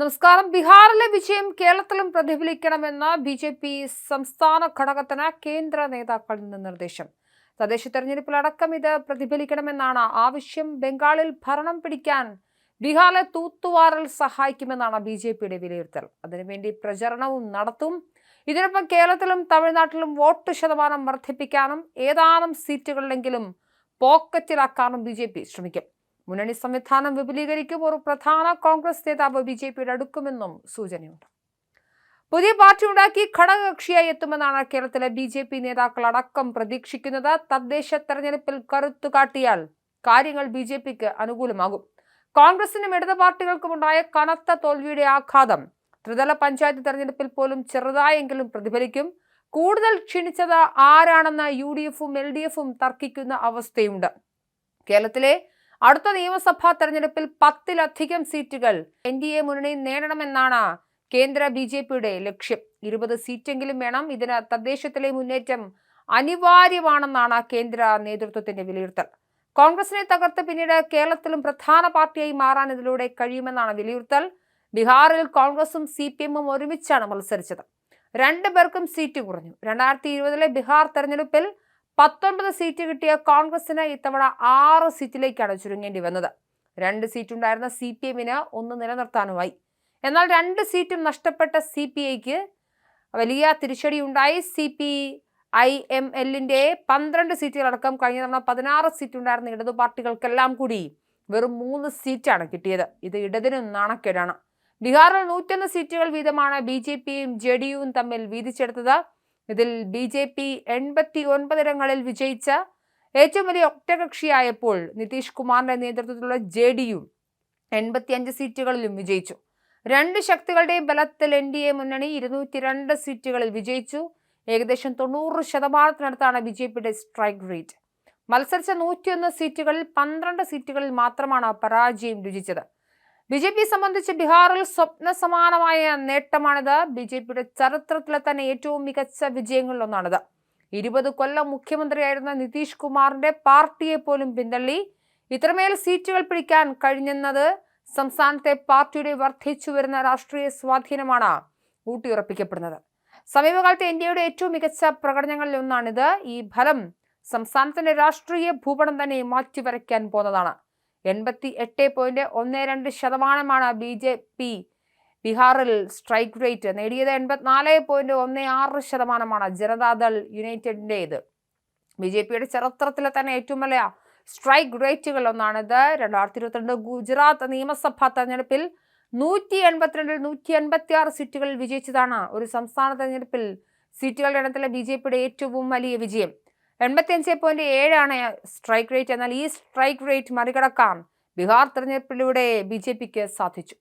നമസ്കാരം. ബീഹാറിലെ വിജയം കേരളത്തിലും പ്രതിഫലിക്കണമെന്ന ബി ജെ പി സംസ്ഥാന ഘടകത്തിന് കേന്ദ്ര നേതാക്കളിൽ നിന്ന് നിർദ്ദേശം. തദ്ദേശ തെരഞ്ഞെടുപ്പിലടക്കം ഇത് പ്രതിഫലിക്കണമെന്നാണ് ആവശ്യം. ബംഗാളിൽ ഭരണം പിടിക്കാൻ ബീഹാറിലെ തൂത്തുവാറൽ സഹായിക്കുമെന്നാണ് ബി ജെ പിയുടെ വിലയിരുത്തൽ. അതിനുവേണ്ടി പ്രചരണവും നടത്തും. ഇതിനൊപ്പം കേരളത്തിലും തമിഴ്നാട്ടിലും വോട്ട് ശതമാനം വർദ്ധിപ്പിക്കാനും ഏതാനും സീറ്റുകളിലെങ്കിലും പോക്കറ്റിലാക്കാനും ബി ശ്രമിക്കും. മുന്നണി സംവിധാനം വിപുലീകരിക്കും ഒരു പ്രധാന കോൺഗ്രസ് നേതാവ് ബി ജെ പിയുടെ അടുക്കുമെന്നും സൂചനയുണ്ട്. പുതിയ പാർട്ടി ഉണ്ടാക്കി ഘടകകക്ഷിയായി എത്തുമെന്നാണ് കേരളത്തിലെ ബി ജെ പി നേതാക്കൾ അടക്കം പ്രതീക്ഷിക്കുന്നത്. തദ്ദേശ തെരഞ്ഞെടുപ്പിൽ കരുത്തു കാട്ടിയാൽ കാര്യങ്ങൾ ബി ജെ പിക്ക് അനുകൂലമാകും. കോൺഗ്രസിനും ഇടത് പാർട്ടികൾക്കും ഉണ്ടായ കനത്ത തോൽവിയുടെ ആഘാതം ത്രിതല പഞ്ചായത്ത് തെരഞ്ഞെടുപ്പിൽ പോലും ചെറുതായെങ്കിലും പ്രതിഫലിക്കും. കൂടുതൽ ക്ഷണിച്ചത് ആരാണെന്ന് യു ഡി എഫും എൽ ഡി എഫും തർക്കിക്കുന്ന അവസ്ഥയുണ്ട്. കേരളത്തിലെ അടുത്ത നിയമസഭാ തെരഞ്ഞെടുപ്പിൽ പത്തിലധികം സീറ്റുകൾ എൻ ഡി എ മുന്നണി നേടണമെന്നാണ് കേന്ദ്ര ബി ജെ പിയുടെ ലക്ഷ്യം. ഇരുപത് സീറ്റെങ്കിലും വേണം. ഇതിന് തദ്ദേശത്തിലെ മുന്നേറ്റം അനിവാര്യമാണെന്നാണ് കേന്ദ്ര നേതൃത്വത്തിന്റെ വിലയിരുത്തൽ. കോൺഗ്രസിനെ തകർത്ത് പിന്നീട് കേരളത്തിലും പ്രധാന പാർട്ടിയായി മാറാൻ ഇതിലൂടെ കഴിയുമെന്നാണ് വിലയിരുത്തൽ. ബീഹാറിൽ കോൺഗ്രസും സി പി എമ്മും ഒരുമിച്ചാണ് മത്സരിച്ചത്. രണ്ടു പേർക്കും സീറ്റ് കുറഞ്ഞു. രണ്ടായിരത്തി ഇരുപതിലെ ബീഹാർ തെരഞ്ഞെടുപ്പിൽ പത്തൊൻപത് സീറ്റ് കിട്ടിയ കോൺഗ്രസിന് ഇത്തവണ ആറ് സീറ്റിലേക്കാണ് ചുരുങ്ങേണ്ടി വന്നത്. രണ്ട് സീറ്റുണ്ടായിരുന്ന സി പി എമ്മിന് ഒന്ന് നിലനിർത്താനുമായി. എന്നാൽ രണ്ട് സീറ്റും നഷ്ടപ്പെട്ട സി പി ഐക്ക് വലിയ തിരിച്ചടിയുണ്ടായി. സി പി ഐ എം എല്ലിന്റെ പന്ത്രണ്ട് സീറ്റുകളടക്കം കഴിഞ്ഞ തവണ പതിനാറ് സീറ്റുണ്ടായിരുന്ന ഇടതു പാർട്ടികൾക്കെല്ലാം കൂടി വെറും മൂന്ന് സീറ്റാണ് കിട്ടിയത്. ഇത് ഇടതിനും നാണക്കേടാണ്. ബീഹാറിൽ നൂറ്റൊന്ന് സീറ്റുകൾ വീതമാണ് ബി ജെ പിയും ജെ ഡി യുവും തമ്മിൽ വീതിച്ചെടുത്തത്. ഇതിൽ ബി ജെ പി എൺപത്തി ഒൻപതിടങ്ങളിൽ വിജയിച്ച ഏറ്റവും വലിയ ഒറ്റകക്ഷിയായപ്പോൾ നിതീഷ് കുമാറിന്റെ നേതൃത്വത്തിലുള്ള ജെ യു എൺപത്തിയഞ്ച് സീറ്റുകളിലും വിജയിച്ചു. രണ്ട് ശക്തികളുടെയും ബലത്തിൽ എൻ ഡി എ മുന്നണി ഇരുന്നൂറ്റി രണ്ട് സീറ്റുകളിൽ വിജയിച്ചു. ഏകദേശം തൊണ്ണൂറ് ശതമാനത്തിനടുത്താണ് ബി ജെ പിയുടെ സ്ട്രൈക്ക് റേറ്റ്. മത്സരിച്ച നൂറ്റിയൊന്ന് സീറ്റുകളിൽ പന്ത്രണ്ട് സീറ്റുകളിൽ മാത്രമാണ് പരാജയം രുചിച്ചത്. ബി ജെ പി സംബന്ധിച്ച് ബീഹാറിൽ സ്വപ്ന സമാനമായ നേട്ടമാണിത്. ബി ജെ പിയുടെ ചരിത്രത്തിലെ തന്നെ ഏറ്റവും മികച്ച വിജയങ്ങളിലൊന്നാണിത്. ഇരുപത് കൊല്ലം മുഖ്യമന്ത്രിയായിരുന്ന നിതീഷ് കുമാറിന്റെ പാർട്ടിയെ പോലും പിന്തള്ളി. ഇത്രമേൽ സീറ്റുകൾ പിടിക്കാൻ കഴിഞ്ഞെന്നത് സംസ്ഥാനത്തെ പാർട്ടിയുടെ വർദ്ധിച്ചു വരുന്ന രാഷ്ട്രീയ സ്വാധീനമാണ് ഊട്ടിയുറപ്പിക്കപ്പെടുന്നത്. സമീപകാലത്തെ ഇന്ത്യയുടെ ഏറ്റവും മികച്ച പ്രകടനങ്ങളിൽ ഒന്നാണിത്. ഈ ഫലം സംസ്ഥാനത്തിന്റെ രാഷ്ട്രീയ ഭൂപടം തന്നെ മാറ്റിവരയ്ക്കാൻ പോകുന്നതാണ്. എൺപത്തി എട്ട് പോയിന്റ് ഒന്ന് രണ്ട് ശതമാനമാണ് ബി ജെ പി ബീഹാറിൽ സ്ട്രൈക്ക് റേറ്റ്. നേടിയത് എൺപത്തിനാല് പോയിന്റ് ഒന്ന് ആറ് ശതമാനമാണ് ജനതാദൾ യുണൈറ്റഡിന്റേത്. ബി ജെ പിയുടെ ചരിത്രത്തിലെ തന്നെ ഏറ്റവും വലിയ സ്ട്രൈക്ക് റേറ്റുകൾ ഒന്നാണിത് രണ്ടായിരത്തി ഇരുപത്തിരണ്ട് ഗുജറാത്ത് നിയമസഭാ തെരഞ്ഞെടുപ്പിൽ നൂറ്റി എൺപത്തിരണ്ടിൽ നൂറ്റി എൺപത്തി ആറ് സീറ്റുകളിൽ വിജയിച്ചതാണ് ഒരു സംസ്ഥാന തെരഞ്ഞെടുപ്പിൽ സീറ്റുകളുടെ എണ്ണത്തിലെ ബി ജെ പിയുടെ ഏറ്റവും വലിയ വിജയം. എൺപത്തിയഞ്ച് പോയിന്റ് ഏഴാണ് സ്ട്രൈക്ക് റേറ്റ്. എന്നാൽ ഈ സ്ട്രൈക്ക് റേറ്റ് മറികടക്കാൻ ബീഹാർ തെരഞ്ഞെടുപ്പിലൂടെ ബി ജെ പിക്ക് സാധിച്ചു.